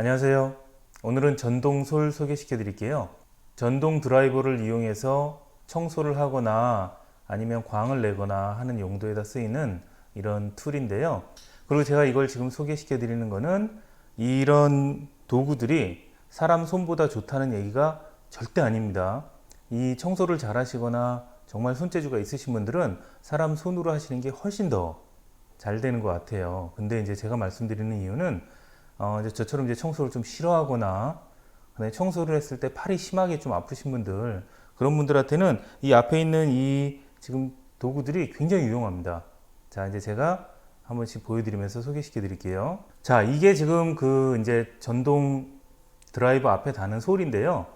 안녕하세요. 오늘은 전동솔 소개시켜 드릴게요. 전동 드라이버를 이용해서 청소를 하거나 아니면 광을 내거나 하는 용도에다 쓰이는 이런 툴인데요. 그리고 제가 이걸 지금 소개시켜 드리는 거는 이런 도구들이 사람 손보다 좋다는 얘기가 절대 아닙니다. 이 청소를 잘 하시거나 정말 손재주가 있으신 분들은 사람 손으로 하시는 게 훨씬 더 잘 되는 것 같아요. 근데 이제 제가 말씀드리는 이유는 어, 이제 저처럼 이제 청소를 좀 싫어하거나 청소를 했을 때 팔이 심하게 좀 아프신 분들 그런 분들한테는 이 앞에 있는 이 지금 도구들이 굉장히 유용합니다. 자 이제 제가 한 번씩 보여드리면서 소개시켜 드릴게요. 자 이게 지금 그 이제 전동 드라이버 앞에 다는 솔인데요.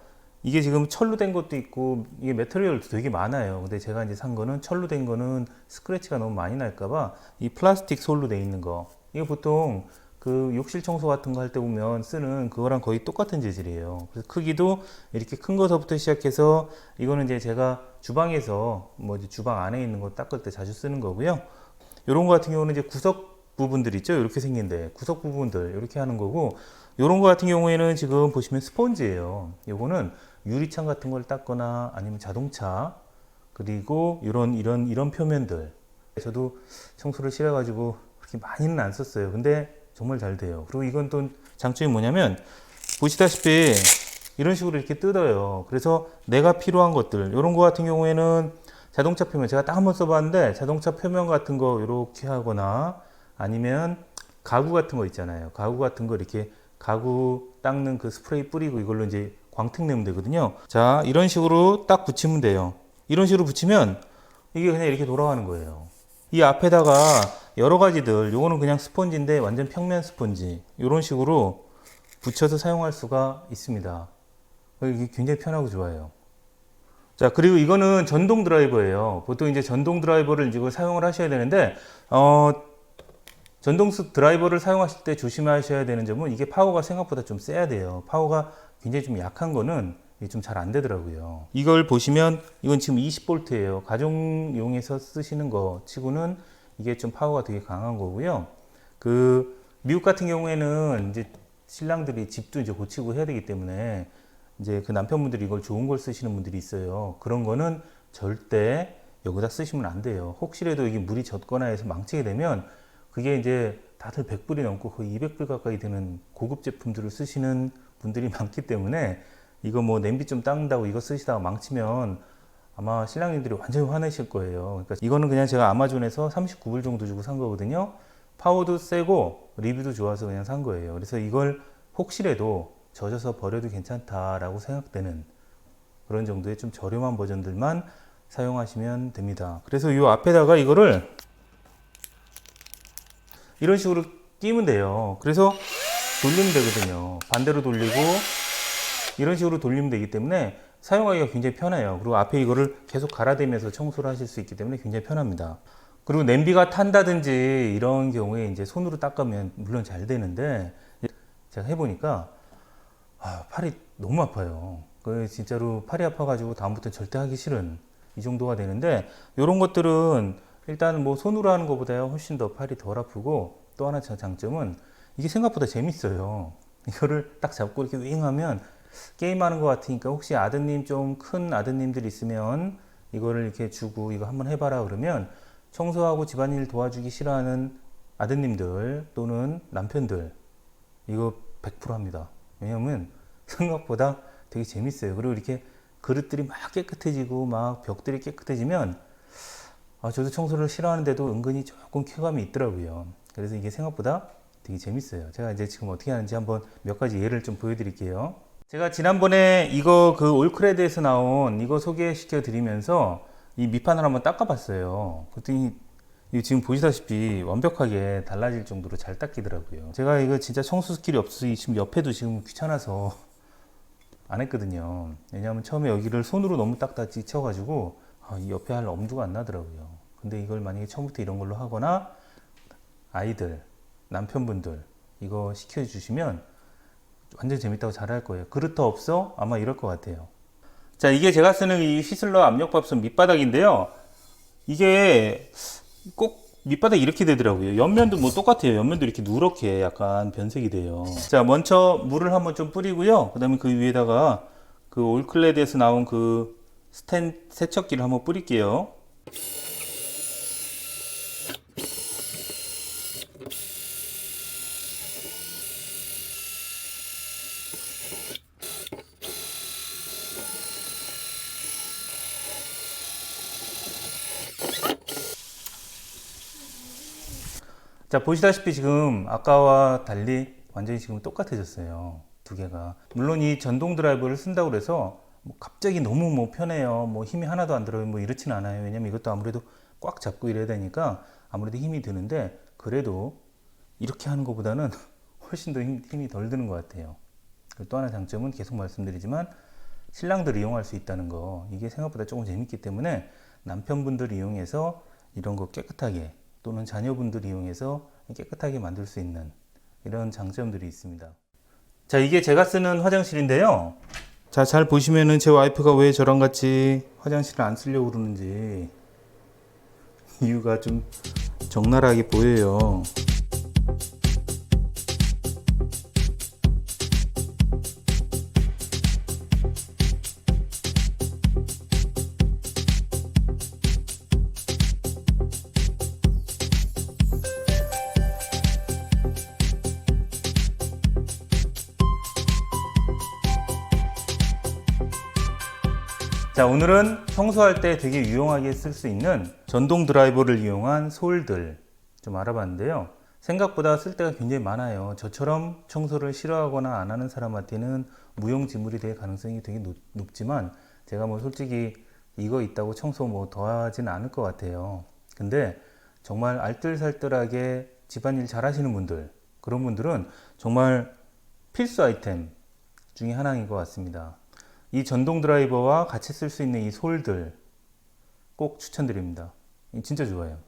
이게 지금 철로 된 것도 있고 이게 메터리얼도 되게 많아요. 근데 제가 이제 산 거는 철로 된 거는 스크래치가 너무 많이 날까봐 이 플라스틱 솔로 돼 있는 거. 이거 보통 그 욕실 청소 같은 거 할 때 보면 쓰는 그거랑 거의 똑같은 재질이에요. 그래서 크기도 이렇게 큰 거서부터 시작해서 이거는 이제 제가 주방에서 뭐 이제 주방 안에 있는 거 닦을 때 자주 쓰는 거고요. 요런 거 같은 경우는 이제 구석 부분들 있죠. 이렇게 생긴데 구석 부분들 이렇게 하는 거고 요런 거 같은 경우에는 지금 보시면 스펀지예요. 요거는 유리창 같은 걸 닦거나 아니면 자동차 그리고 이런 이런 이런 표면들 저도 청소를 싫어가지고 그렇게 많이는 안 썼어요. 근데 정말 잘 돼요. 그리고 이건 또 장점이 뭐냐면 보시다시피 이런 식으로 이렇게 뜯어요. 그래서 내가 필요한 것들 이런 거 같은 경우에는 자동차 표면 제가 딱 한 번 써봤는데 자동차 표면 같은 거 이렇게 하거나 아니면 가구 같은 거 있잖아요. 가구 같은 거 이렇게 가구 닦는 그 스프레이 뿌리고 이걸로 이제 광택 내면 되거든요. 자, 이런 식으로 딱 붙이면 돼요. 이런 식으로 붙이면 이게 그냥 이렇게 돌아가는 거예요. 이 앞에다가 여러 가지들, 요거는 그냥 스펀지인데 완전 평면 스펀지. 이런 식으로 붙여서 사용할 수가 있습니다. 이게 굉장히 편하고 좋아요. 자, 그리고 이거는 전동 드라이버예요. 보통 이제 전동 드라이버를 이제 사용을 하셔야 되는데, 어, 전동 스- 드라이버를 사용하실 때 조심하셔야 되는 점은 이게 파워가 생각보다 좀 세야 돼요. 파워가 굉장히 좀 약한 거는 좀 잘 안 되더라고요. 이걸 보시면 이건 지금 20볼트예요. 가정용에서 쓰시는 거 치고는 이게 좀 파워가 되게 강한 거고요. 그 미국 같은 경우에는 이제 신랑들이 집도 이제 고치고 해야 되기 때문에 이제 그 남편분들이 이걸 좋은 걸 쓰시는 분들이 있어요. 그런 거는 절대 여기다 쓰시면 안 돼요. 혹시라도 이게 물이 젖거나 해서 망치게 되면 그게 이제 다들 100불이 넘고 거의 200불 가까이 되는 고급 제품들을 쓰시는 분들이 많기 때문에 이거 뭐 냄비 좀 닦는다고 이거 쓰시다가 망치면 아마 신랑님들이 완전히 화내실 거예요. 그러니까 이거는 그냥 제가 아마존에서 39불 정도 주고 산 거거든요. 파워도 세고 리뷰도 좋아서 그냥 산 거예요. 그래서 이걸 혹시라도 젖어서 버려도 괜찮다라고 생각되는 그런 정도의 좀 저렴한 버전들만 사용하시면 됩니다. 그래서 이 앞에다가 이거를 이런 식으로 끼면 돼요. 그래서 돌리면 되거든요. 반대로 돌리고 이런 식으로 돌리면 되기 때문에 사용하기가 굉장히 편해요. 그리고 앞에 이거를 계속 갈아대면서 청소를 하실 수 있기 때문에 굉장히 편합니다. 그리고 냄비가 탄다든지 이런 경우에 이제 손으로 닦으면 물론 잘 되는데 제가 해보니까 아, 팔이 너무 아파요. 그 진짜로 팔이 아파가지고 다음부터 절대 하기 싫은 이 정도가 되는데 이런 것들은 일단 뭐 손으로 하는 것보다 훨씬 더 팔이 덜 아프고 또 하나 저 장점은 이게 생각보다 재밌어요. 이거를 딱 잡고 이렇게 윙하면 게임하는 것 같으니까 혹시 아드님 좀 큰 아드님들 있으면 이거를 이렇게 주고 이거 한번 해봐라 그러면 청소하고 집안일 도와주기 싫어하는 아드님들 또는 남편들 이거 100% 합니다. 왜냐면 생각보다 되게 재밌어요. 그리고 이렇게 그릇들이 막 깨끗해지고 막 벽들이 깨끗해지면 아, 저도 청소를 싫어하는데도 은근히 조금 쾌감이 있더라고요. 그래서 이게 생각보다 되게 재밌어요. 제가 이제 지금 어떻게 하는지 한번 몇 가지 예를 좀 보여드릴게요. 제가 지난번에 이거 그 올크레드에서 나온 이거 소개시켜 드리면서 이 밑판을 한번 닦아봤어요. 그랬더니 지금 보시다시피 완벽하게 달라질 정도로 잘 닦이더라고요. 제가 이거 진짜 청소 스킬이 없으니 지금 옆에도 지금 귀찮아서 안 했거든요. 왜냐하면 처음에 여기를 손으로 너무 딱딱 지쳐가지고 아, 이 옆에 할 엄두가 안 나더라고요. 근데 이걸 만약에 처음부터 이런 걸로 하거나 아이들, 남편분들 이거 시켜주시면 완전 재밌다고 잘할 거예요. 더 없어? 아마 이럴 것 같아요. 자, 이게 제가 쓰는 이 휘슬러 압력밥솥 밑바닥인데요. 이게 꼭 밑바닥 이렇게 되더라고요. 옆면도 뭐 똑같아요. 옆면도 이렇게 누렇게 약간 변색이 돼요. 자, 먼저 물을 한번 좀 뿌리고요. 그 다음에 그 위에다가 그 올클레드에서 나온 그 스텐 세척기를 한번 뿌릴게요. 자 보시다시피 지금 아까와 달리 완전히 지금 똑같아졌어요. 두 개가. 물론 이 전동 드라이버를 쓴다고 그래서 뭐 갑자기 너무 뭐 편해요. 뭐 힘이 하나도 안 들어요. 뭐 이렇진 않아요. 왜냐면 이것도 아무래도 꽉 잡고 이래야 되니까 아무래도 힘이 드는데 그래도 이렇게 하는 것보다는 훨씬 더 힘, 힘이 덜 드는 것 같아요. 또 하나 장점은 계속 말씀드리지만 신랑들 이용할 수 있다는 거. 이게 생각보다 조금 재밌기 때문에 남편분들 이용해서 이런 거 깨끗하게 또는 자녀분들 이용해서 깨끗하게 만들 수 있는 이런 장점들이 있습니다. 자, 이게 제가 쓰는 화장실인데요. 자, 잘 보시면은 제 와이프가 왜 저랑 같이 화장실을 안 쓰려고 그러는지 이유가 좀 적나라하게 보여요. 자, 오늘은 청소할 때 되게 유용하게 쓸 수 있는 전동 드라이버를 이용한 솔들 좀 알아봤는데요. 생각보다 쓸 데가 굉장히 많아요. 저처럼 청소를 싫어하거나 안 하는 사람한테는 무용지물이 될 가능성이 되게 높, 높지만 제가 뭐 솔직히 이거 있다고 청소 뭐 더 하지는 않을 것 같아요. 근데 정말 알뜰살뜰하게 집안일 잘 하시는 분들, 그런 분들은 정말 필수 아이템 중에 하나인 것 같습니다. 이 전동 드라이버와 같이 쓸 수 있는 이 솔들 꼭 추천드립니다. 진짜 좋아요.